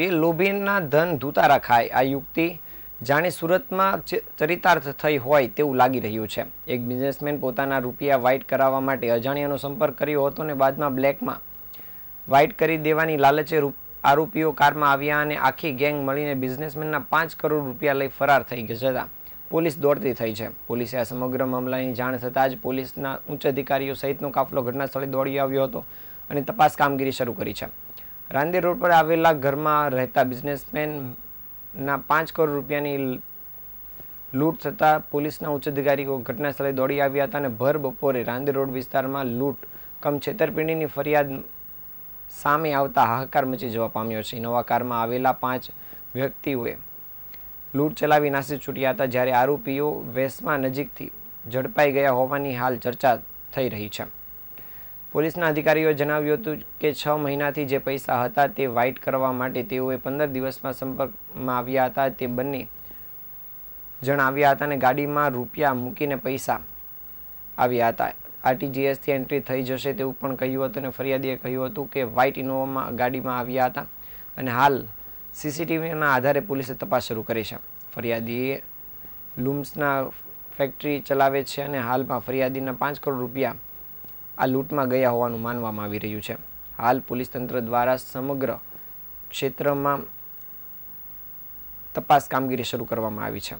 એ લોભીના ધન ધૂતારા ખાય આ યુક્તિ જાણે સુરતમાં ચરિતાર્થ થઈ હોય તેવું લાગી રહ્યું છે. એક બિઝનેસમેન પોતાના રૂપિયા વ્હાઇટ કરાવવા માટે અજાણ્યાનો સંપર્ક કર્યો હતો અને બાદમાં બ્લેકમાં વ્હાઇટ કરી દેવાની લાલચે રૂપ- આરોપીઓ કારમાં આવ્યા અને આખી ગેંગ મળીને બિઝનેસમેનના પાંચ કરોડ રૂપિયા લઈ ફરાર થઈ જતા પોલીસ દોડતી થઈ છે. પોલીસે આ સમગ્ર મામલાની જાણ થતાં જ પોલીસના ઉચ્ચ અધિકારીઓ સહિતનો કાફલો ઘટના સ્થળે દોડી આવ્યો હતો અને તપાસ કામગીરી શરૂ કરી છે. રાંદેર રોડ પર આવેલા ઘરમાં રહેતા બિઝનેસમેનના પાંચ કરોડ રૂપિયાની લૂંટ થતાં પોલીસના ઉચ્ચ અધિકારીઓ ઘટના સ્થળે દોડી આવ્યા હતા અને ભર બપોરે રાંદેર રોડ વિસ્તારમાં લૂંટ કમ છેતરપિંડીની ફરિયાદ સામે આવતા હાહાકાર મચી જવા પામ્યો છે. નવા કારમાં આવેલા પાંચ વ્યક્તિઓએ લૂંટ ચલાવી નાસી છૂટ્યા હતા, જ્યારે આરોપીઓ વેસમાં નજીકથી ઝડપાઈ ગયા હોવાની હાલ ચર્ચા થઈ રહી છે. પોલીસના અધિકારીઓએ જણાવ્યું હતું કે છ મહિનાથી જે પૈસા હતા તે વ્હાઇટ કરવા માટે તેઓએ પંદર દિવસમાં સંપર્કમાં આવ્યા હતા. તે બંને જણ આવ્યા હતા અને ગાડીમાં રૂપિયા મૂકીને પૈસા આવ્યા હતા. આરટીજીએસથી એન્ટ્રી થઈ જશે તેવું પણ કહ્યું હતું અને ફરિયાદીએ કહ્યું હતું કે વ્હાઇટ ઇનોવામાં ગાડીમાં આવ્યા હતા અને હાલ સીસીટીવીના આધારે પોલીસે તપાસ શરૂ કરી છે. ફરિયાદીએ લૂમ્સના ફેક્ટરી ચલાવે છે અને હાલમાં ફરિયાદીના પાંચ કરોડ રૂપિયા આ લૂંટમાં ગયા હોવાનું માનવામાં આવી રહ્યું છે. હાલ પોલીસ તંત્ર દ્વારા સમગ્ર ક્ષેત્રમાં તપાસ કામગીરી શરૂ કરવામાં આવી છે.